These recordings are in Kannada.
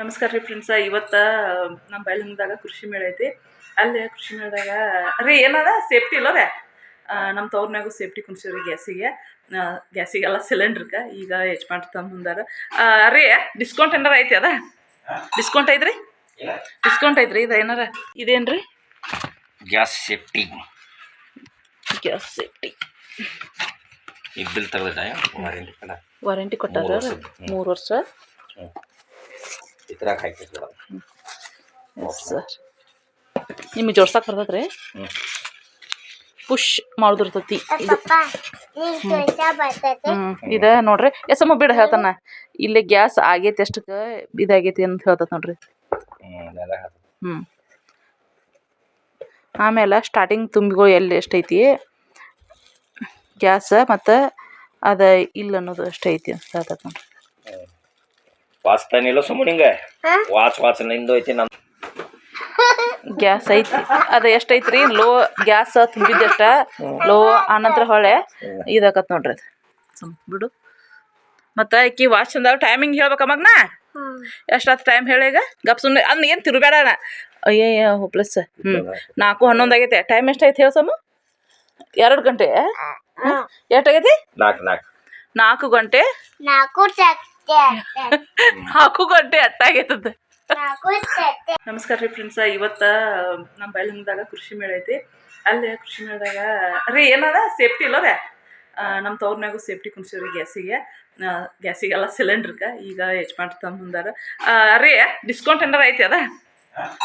ನಮಸ್ಕಾರ ರೀ ಫ್ರೆಂಡ್ಸ ಇವತ್ತು ನಮ್ಮ ಬಯಲಂಗದಾಗ ಕೃಷಿ ಮೇಳ ಐತಿ. ಅಲ್ಲೇ ಕೃಷಿ ಮೇಳದಾಗ ರೀ ಏನದ? ಸೇಫ್ಟಿ ಇಲ್ಲ ರೀ ನಮ್ಮ ತವ್ರನ್ಯಾಗೂ ಸೇಫ್ಟಿ ಕುಣಿಸಿವ್ರಿ ಗ್ಯಾಸಿಗೆ. ಗ್ಯಾಸಿಗೆಲ್ಲ ಸಿಲಿಂಡ್ರಿಗೆ ಈಗ ಯಜಮಾನ್ರು ತಂಬಂದಾರ ರೀ ಡಿಸ್ಕೌಂಟ್ ಏನಾರ ಐತಿ ಅದ? ಡಿಸ್ಕೌಂಟ್ ಐತ್ರಿ? ಡಿಸ್ಕೌಂಟ್ ಐತ್ರಿ ಇದು ಏನಾರ? ಇದೇನ್ರಿ? Gas safety gas safety bill ತೆಗೆದ ವಾರಂಟಿ ಕೊಟ್ಟಾರ? ಮೂರು ವರ್ಷ? ಇದ್ರಾಗ ಎಸ್ ಸರ್ ನಿಮಗೆ ಜೋಡ್ಸಕ್ಕೆ ಬರ್ತದ್ರಿ ಹ್ಞೂ ಪುಷ್ ಮಾಡೋದಿರ್ತೈತಿ. ಇದು ನೋಡ್ರಿ ಎಸಮ್ಮ ಬಿಡ ಹೇಳ್ತಾನ. ಇಲ್ಲಿ ಗ್ಯಾಸ್ ಆಗೈತಿ ಅಷ್ಟಕ್ಕ ಇದಾಗೈತಿ ಅಂತ ಹೇಳ್ತದ ನೋಡ್ರಿ. ಹ್ಞೂ ಆಮೇಲೆ ಸ್ಟಾರ್ಟಿಂಗ್ ತುಂಬಿಗಳು ಎಲ್ಲಿ ಎಷ್ಟೈತಿ? ಗ್ಯಾಸ್ ಮತ್ತು ಅದ ಇಲ್ಲ ಅನ್ನೋದು ಅಷ್ಟೈತಿ ಅಂತ ಹೇಳ್ತದ ನೋಡ್ರಿ. ವಾಚ್ ತಾನಿಲ್ಲ ಸುಮ್ಮನೆ ಹಿಂಗೆ? ವಾಚ್ ವಾಚ್ ನಿಂದು ಐತಿ ನಮ್ಮ ಗ್ಯಾಸ್ ಐತಿ. ಅದ ಎಷ್ಟೈತ್ರಿ? Low gas ತುಂಬಿದ್ದಷ್ಟ. ಲೋ ಆನಂತರ ಹೊಳೆ. ಇದಾಕತ್ ನೋಡ್ರಿ ಅದು. ಸುಮ್ ಬಿಡು. ಮತ್ತು ಆಕಿ ವಾಚ್ ಅಂದಾಗ ಟೈಮಿಂಗ್ ಹೇಳ್ಬೇಕ ಮಗ್ನ? ಹ್ಮ್. ಎಷ್ಟಾತ್ ಟೈಮ್ ಹೇಳಿ ಈಗ? ಗಪ್ ಸುಮ್ಮನೆ ಅದ್ನ ಏನು ತಿರುಬೇಡ ಅಯ್ಯಯ್ಯ ಪ್ಲಸ್ ಹ್ಞೂ ನಾಲ್ಕು ಹನ್ನೊಂದು ಆಗೈತೆ. ಟೈಮ್ ಎಷ್ಟೈತಿ ಹೇಳ ಸಮ? ಎರಡು ಗಂಟೆ? ಹ್ಮ್. ಎಷ್ಟಾಗೈತಿ ನಾಲ್ಕು ನಾಲ್ಕು. ನಾಲ್ಕು ಗಂಟೆ? ನಾಲ್ಕು ನಾಲ್ಕು ಗಂಟೆ ಅಟ್ಟಾಗೈತದ ನಮಸ್ಕಾರ ರೀ ಫ್ರೆಂಡ್ಸ ಇವತ್ತ ನಮ್ಮ ಬೈಲಂಗದಾಗ ಕೃಷಿ ಮೇಳ ಐತಿ. ಅಲ್ಲಿ ಕೃಷಿ ಮೇಳದಾಗ ರೀ ಏನದ ಸೇಫ್ಟಿ ಇಲ್ಲ ರೀ ನಮ್ಮ ತವ್ರನ್ಯಾಗು ಸೇಫ್ಟಿ ಕುಣಿಸಿವ್ರಿ ಗ್ಯಾಸಿಗೆ. ಗ್ಯಾಸಿಗೆಲ್ಲ ಕ ಈಗ ಯಜಮಾನ್ರು ತಂದಾರ ರೀ ಡಿಸ್ಕೌಂಟ್ ಏನಾರ ಐತಿ ಅದ?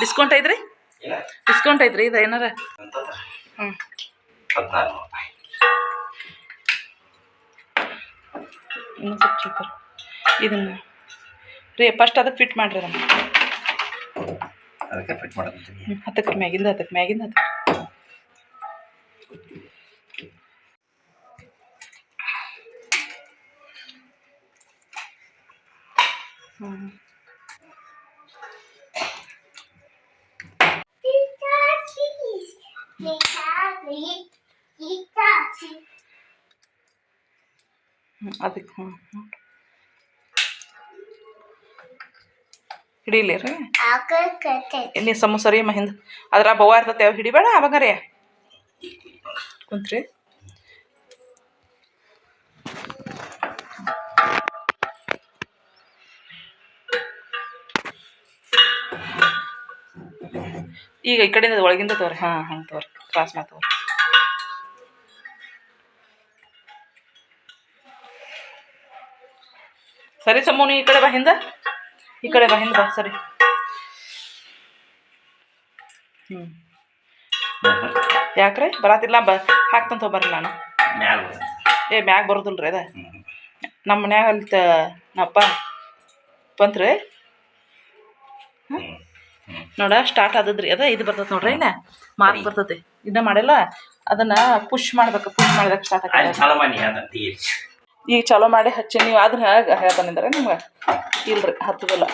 ಡಿಸ್ಕೌಂಟ್ ಐತ್ರಿ? ಡಿಸ್ಕೌಂಟ್ ಐತ್ರಿ ಇದು ಏನಾರ? ಹ್ಞೂ ಇನ್ನೊಂದು ಸ್ವಲ್ಪ ಚೂಪರ್ ಇದನ್ನು. ರೀ ಫಸ್ಟ್ ಅದಕ್ಕೆ ಫಿಟ್ ಮಾಡಿರಿ ಅದನ್ನು. ಅದಕ್ಕೆ ಫಿಟ್ ಮಾಡಕತ್ತೀನಿ. ಹ್ಮ್, ಹತ್ತಕ್ಕೆ ಮ್ಯಾಗಿಂದ ಹತ್ತಕ್ಕೆ ಮ್ಯಾಗಿಂದ ಹತ್ತಕ್ಕೆ ಹ್ಞೂ ಹ್ಞೂ ಅದಕ್ಕೆ ಹ್ಞೂ ಹಿಡೀಲಿ ರೀ ಎಲ್ಲಿ ಸಮೋಸರಿ ಮಹಿಂದ. ಅದ್ರ ಬವ್ವ ಇರ್ತೈತೆ ಅವು ಹಿಡಿಬೇಡ ಅವಾಗರೇ ಕುಂತ್ರಿ. ಈಗ ಈ ಕಡೆಯಿಂದ ಒಳಗಿಂದ ತೋರಿ. ಹಾಂ ಹಂಗೆ ತೋರಿ. ಕ್ರಾಸ್ ಮಾಡಿ ತೋರಿ. ಸರಿ ಸಮೋನಿ ಈ ಕಡೆ ಬಾ ಹಿಂದ. ಈ ಕಡೆ ಬಾ ಹಿಂದೆ ಬಾ ಸರಿ. ಹ್ಞೂ ಯಾಕ್ರಿ? ಬರಾತಿಲ್ಲ ಬ ಹಾಕ್ತಂತ ಬರ್ರಿ ನಾನು. ಏ ಮ್ಯಾಗ ಬರೋದಿಲ್ಲ ರೀ ಅದ ನಮ್ಮ ಮನ್ಯಾಗ ಅಲ್ತ ನಪ್ಪ ಬಂತ್ರಿ ನೋಡ ಸ್ಟಾರ್ಟ್ ಆದದ್ರಿ. ಅದ ಇದು ಬರ್ತೈತೆ ನೋಡ್ರಿ ಇನ್ನ. ಮಾರ್ಕ್ ಬರ್ತೈತಿ. ಇದನ್ನ ಮಾಡಿಲ್ಲ? ಅದನ್ನ ಪುಷ್ ಮಾಡ್ಬೇಕು ಪುಷ್ ಮಾಡಿದಾಗ ಸ್ಟಾರ್ಟ್ ಅಲ್ಲಿ ಈಗ ಚಲೋ ಮಾಡಿ ಹಚ್ಚಿ ನೀವು ಆದ್ರೆ ಹೇಳ್ತಾನಿಂದ್ರೆ ನಿಮ್ಗೆ. ಇಲ್ರಿ ಹತ್ತದಿಲ್ಲ.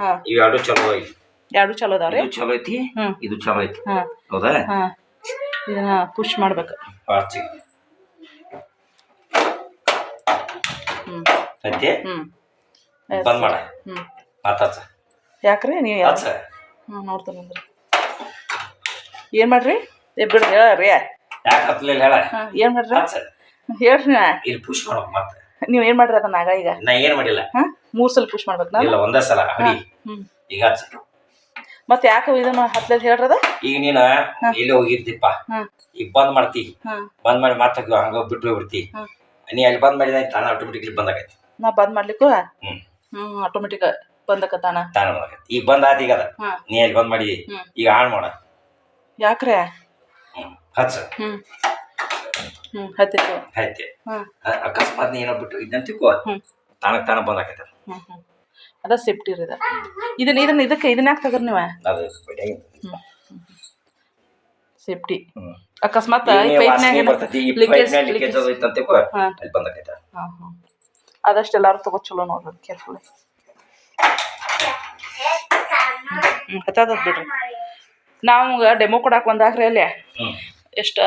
ಹಾ. ಇವು ಎರಡು ಚಲೋ ಐತಿ ಎರಡು ಚಲೋ ಅದಾವ್ರಿ? ಇದು ಚಲೋ ಐತಿ? ಹ್ಮ್. ಇದು ಚಲೋ ಐತಿ ಹಾಂ. ಹೌದಾ? ಹಾಂ. ಇದನ್ನ ಪುಷ್ ಮಾಡ್ಬೇಕು. ಪಾರ್ಚಿ. ಹ್ಞೂ ಐತಿ ಹ್ಞೂ ಬಂದ್ ಮಾಡ. ಹ್ಞೂ ಮಾತಾಡ್ಸ ಯಾಕ್ರಿ ನೀವು ಹಚ್ಚ ಹ್ಞೂ ನೋಡ್ತಾನಂದ್ರಿ ಏನು ಮಾಡ್ರಿ? ಏ ಬಿಡ್ರಿ ಹೇಳ್ರಿ. ಯಾಕೆ ಹತ್ತಲಿಲ್ಲ ಹೇಳ? ಹಾಂ ಏನು ಮಾಡ್ರಿ? ಹಚ್ಚ ಹೇಳ್ರಿ ಇಲ್ಲಿ ಪುಷ್ ಮಾಡ್ಬೇಕು ಮತ್ತೆ. ನೀವು ಏನು ಮಾಡ್ರಿ ಅದನ್ನ ಆಗ ಈಗ? ನಾ ಏನ್ ಮಾಡಿಲ್ಲ. ಮೂರ್ ಮೂರು ಸಲ ಪುಷ್ ಮಾಡ್ಬೇಕು ನಾನು? ಇಲ್ಲ ಒಂದೇ ಸಲ. ಹಡಿ ಈಗ ಮತ್ತೆ ಯಾಕೆ ಇದನ್ನ ಹತ್ಲೇದು ಹೇಳ್ರಿ ಅದ? ಈಗ ನೀನು ಎಲ್ಲಿ ಹೋಗಿರ್ತಿಪ್ಪ ಈಗ ಬಂದ್ ಮಾಡ್ತಿ. ಬಂದ್ ಮಾಡಿ ಮತ್ತೆ ಹಂಗ ಬಿಟ್ಟು ಹೋಗ್ಬಿಡ್ತಿ. ನೀ ಅಲ್ಲಿ ಬಂದ್ ಮಾಡಿದ ತಾನ ಆಟೋಮೆಟಿಕ್ಲಿ ಬಂದಾಗೈತಿ. ನಾ ಬಂದ್ ಮಾಡ್ಲಿಕ್ಕೂ? ಹ್ಮ್. ಆಟೋಮೆಟಿಕ್ ಬಂದಕ್ಕ ತಾನ? ಬಂದಾಗೈತಿ. ಈಗ ಬಂದ್ ಆತ ಈಗ ಅದ. ನೀ ಅಲ್ಲಿ ಬಂದ್ ಮಾಡಿ ಈಗ ಆನ್ ಮಾಡ. ಯಾಕ್ರೆ? ಹ್ಮ್. ಹಚ್ಚ ಹ್ಞೂ ಹತ್ತಿತ್ತು ಅಕಸ್ಮಾತ್ ಏನೋ ಬಿಟ್ಟು ಇದನ್ನ ತಿಕ್ಕೋ ತಾನಕ್ ತಾನ ಬಂದ್ ಹ್ಞೂ ಹ್ಞೂ ಅದ ಸೇಫ್ಟಿ ಅದ ಇದನ್ನ ಇದನ್ನ ಇದಕ್ಕೆ ಇದನ್ನ ಯಾಕೆ ತಗರ್ ನೀವು? ಅದು. ಸೇಫ್ಟಿ. ಅಕಸ್ಮಾತ್ ಅದಷ್ಟು ಎಲ್ಲರೂ ತಗೋ ಚಲೋ ನೋಡ್ರಿ ಕೇರ್ಫುಲಿ ಹತ್ತದ ಬಿಡ್ರಿ. ನಾವು ಡೆಮೋ ಕೊಡಾಕ್ ಬಂದಾಗ್ರಿ ಅಲ್ಲಿ. ಎಷ್ಟು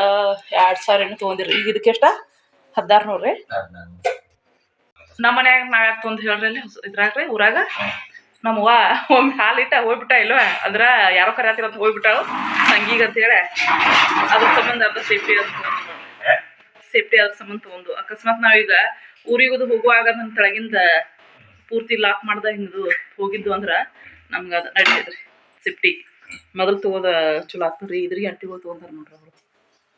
ಎರಡು ಸಾವಿರ ಏನೋ ತೊಗೊಂಡಿರಿ ಈಗ ಇದಕ್ಕೆ ಎಷ್ಟ ಹದಿನಾರು ನೂರು ರೀ? ನಾನ್- ನಾನ್- ನಮ್ಮ ಮನ್ಯಾಗ ನಾವ್ ಯಾಕೆ ತೊಂದು ಹೇಳ್ರಿ ಅಲ್ಲಿ? ಇದ್ರಾಗ ರೀ ಊರಾಗ ನಮ್ಮವ್ವ ಒಮ್ಮೆ ಹಾಲಿಟ್ಟ ಹೋಗ್ಬಿಟ್ಟ ಇಲ್ವ ಅದ್ರ ಯಾರೋ ಕರೆಯತ್ತಿರ ಅಂತ ಹೋಗ್ಬಿಟ್ಟಾಳು. ತಂಗಿಗೆ ಅಂತ ಹೇಳಿ ಅದ್ರ ಸಂಬಂಧ ಅದ್ರ ಸೇಫ್ಟಿ ಅಂತ ಸೇಫ್ಟಿ ಅದ್ರ ಸಂಬಂಧ ತಗೊಂಡು. ಅಕಸ್ಮಾತ್ ನಾವೀಗ ಊರಿಗೆ ಹೋಗುವಾಗ ನನ್ನ ತೆಳಗಿಂದ ಪೂರ್ತಿ ಲಾಕ್ ಮಾಡ್ದ ಹಿಂಗದು ಹೋಗಿದ್ದು ಅಂದ್ರೆ ನಮ್ಗೆ ಅದು ನಡೀತದ್ರಿ ಸೇಫ್ಟಿ ಮೊದಲು ತಗೋದ ಚಲೋ ಆಗ್ತದ್ರಿ. ಇದ್ರಿಗೆ ಅಂಟಿಗಳು ತೊಗೊಂತಾರೆ ನೋಡ್ರಿ ಅವರು.